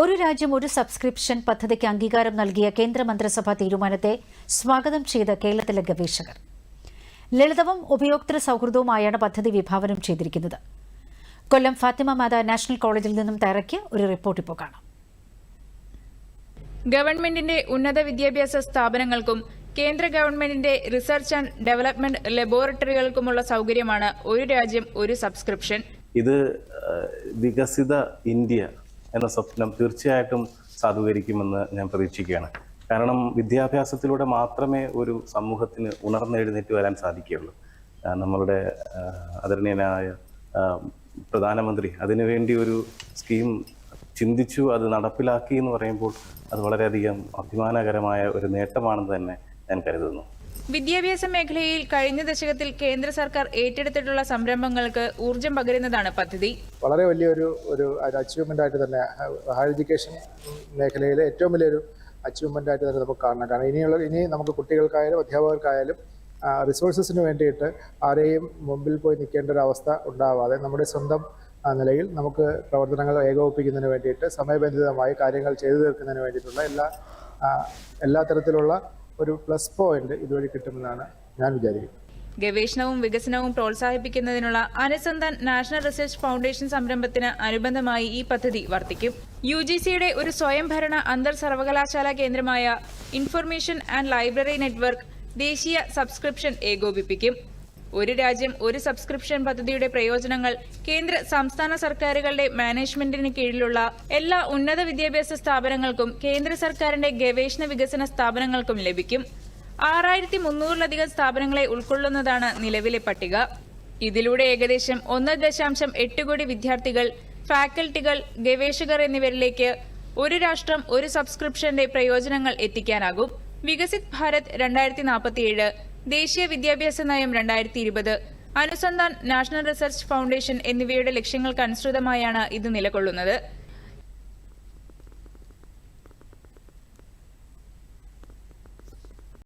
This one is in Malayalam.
ഒരു രാജ്യം ഒരു സബ്സ്ക്രിപ്ഷൻ പദ്ധതിക്ക് അംഗീകാരം നൽകിയ കേന്ദ്രമന്ത്രിസഭാ തീരുമാനത്തെ സ്വാഗതം ചെയ്ത കേരളത്തിലെ ഗവേഷകർ. ലളിതവും ഉപയോക്തൃ സൗഹൃദവുമായാണ് പദ്ധതി വിഭാവനം ചെയ്തിരിക്കുന്നത്. കൊല്ലം ഫാത്തിമ മാത നാഷണൽ കോളേജിൽ നിന്നും തയ്യാറാക്കിയ ഒരു റിപ്പോർട്ട് ഇപ്പോൾ കാണാം. ഗവൺമെന്റിന്റെ ഉന്നത വിദ്യാഭ്യാസ സ്ഥാപനങ്ങൾക്കും കേന്ദ്ര ഗവൺമെന്റിന്റെ റിസർച്ച് ആൻഡ് ഡെവലപ്മെന്റ് ലബോറട്ടറികൾക്കുമുള്ള സൗകര്യമാണ് ഒരു രാജ്യം ഒരു സബ്സ്ക്രിപ്ഷൻ. ഇത് വികസിത ഇന്ത്യ എന്ന സ്വപ്നം തീർച്ചയായിട്ടും സാധൂകരിക്കുമെന്ന് ഞാൻ പ്രതീക്ഷിക്കുകയാണ്. കാരണം വിദ്യാഭ്യാസത്തിലൂടെ മാത്രമേ ഒരു സമൂഹത്തിന് ഉണർന്നെഴുന്നേറ്റ് വരാൻ സാധിക്കുകയുള്ളൂ. നമ്മളുടെ ആദരണീയനായ പ്രധാനമന്ത്രി അതിനുവേണ്ടി ഒരു സ്കീം ചിന്തിച്ചു അത് നടപ്പിലാക്കി എന്ന് പറയുമ്പോൾ അത് വളരെയധികം അഭിമാനകരമായ ഒരു നേട്ടമാണെന്ന് തന്നെ ഞാൻ കരുതുന്നു. വിദ്യാഭ്യാസ മേഖലയിൽ കഴിഞ്ഞ ദശകത്തിൽ കേന്ദ്ര സർക്കാർ ഏറ്റെടുത്തിട്ടുള്ള സംരംഭങ്ങൾക്ക് ഊർജം പകരുന്നതാണ് പദ്ധതി. വളരെ വലിയൊരു ഒരു അച്ചീവ്മെന്റ് ആയിട്ട് തന്നെ ഹയർ എഡ്യൂക്കേഷൻ മേഖലയിലെ ഏറ്റവും വലിയൊരു അച്ചീവ്മെന്റ് ആയിട്ട് തന്നെ നമുക്ക് കാണണം കാരണം ഇനിയുള്ള ഇനി നമുക്ക് കുട്ടികൾക്കായാലും അധ്യാപകർക്കായാലും റിസോഴ്സസിന് വേണ്ടിയിട്ട് ആരെയും മുമ്പിൽ പോയി നിൽക്കേണ്ട ഒരു അവസ്ഥ ഉണ്ടാവാതെ നമ്മുടെ സ്വന്തം നിലയിൽ നമുക്ക് പ്രവർത്തനങ്ങൾ ഏകോപിപ്പിക്കുന്നതിന് വേണ്ടിയിട്ട് സമയബന്ധിതമായി കാര്യങ്ങൾ ചെയ്തു തീർക്കുന്നതിന് വേണ്ടിയിട്ടുള്ള എല്ലാ എല്ലാ തരത്തിലുള്ള ഒരു പ്ലസ് പോയിന്റ് ഇതുവഴി കിട്ടുമെന്നാണ് ഞാൻ വിചാരിക്കുന്നത്. ഗവേഷണവും വികസനവും പ്രോത്സാഹിപ്പിക്കുന്നതിനുള്ള അനുസന്ധാൻ നാഷണൽ റിസർച്ച് ഫൗണ്ടേഷൻ സംരംഭത്തിന് അനുബന്ധമായി ഈ പദ്ധതി വർദ്ധിക്കും. യു ജി സിയുടെ ഒരു സ്വയംഭരണ അന്തർ സർവകലാശാല കേന്ദ്രമായ ഇൻഫർമേഷൻ ആൻഡ് ലൈബ്രറി നെറ്റ്വർക്ക് ദേശീയ സബ്സ്ക്രിപ്ഷൻ ഏകോപിപ്പിക്കും. ഒരു രാജ്യം ഒരു സബ്സ്ക്രിപ്ഷൻ പദ്ധതിയുടെ പ്രയോജനങ്ങൾ കേന്ദ്ര സംസ്ഥാന സർക്കാരുകളുടെ മാനേജ്മെന്റിന് കീഴിലുള്ള എല്ലാ ഉന്നത വിദ്യാഭ്യാസ സ്ഥാപനങ്ങൾക്കും കേന്ദ്ര സർക്കാരിന്റെ ഗവേഷണ വികസന സ്ഥാപനങ്ങൾക്കും ലഭിക്കും. ആറായിരത്തി മുന്നൂറിലധികം സ്ഥാപനങ്ങളെ ഉൾക്കൊള്ളുന്നതാണ് നിലവിലെ പട്ടിക. ഇതിലൂടെ ഏകദേശം ഒന്ന് ദശാംശം എട്ട് കോടി വിദ്യാർത്ഥികൾ ഫാക്കൽറ്റികൾ ഗവേഷകർ എന്നിവരിലേക്ക് ഒരു രാഷ്ട്രം ഒരു സബ്സ്ക്രിപ്ഷന്റെ പ്രയോജനങ്ങൾ എത്തിക്കാനാകും. വികസിത് ഭാരത് രണ്ടായിരത്തി നാൽപ്പത്തിയേഴ് ദേശീയ വിദ്യാഭ്യാസ നയം രണ്ടായിരത്തി ഇരുപത് അനുസന്ധാൻ നാഷണൽ റിസർച്ച് ഫൗണ്ടേഷൻ എന്നിവയുടെ ലക്ഷ്യങ്ങൾക്കനുസൃതമായാണ് ഇത് നിലകൊള്ളുന്നത്.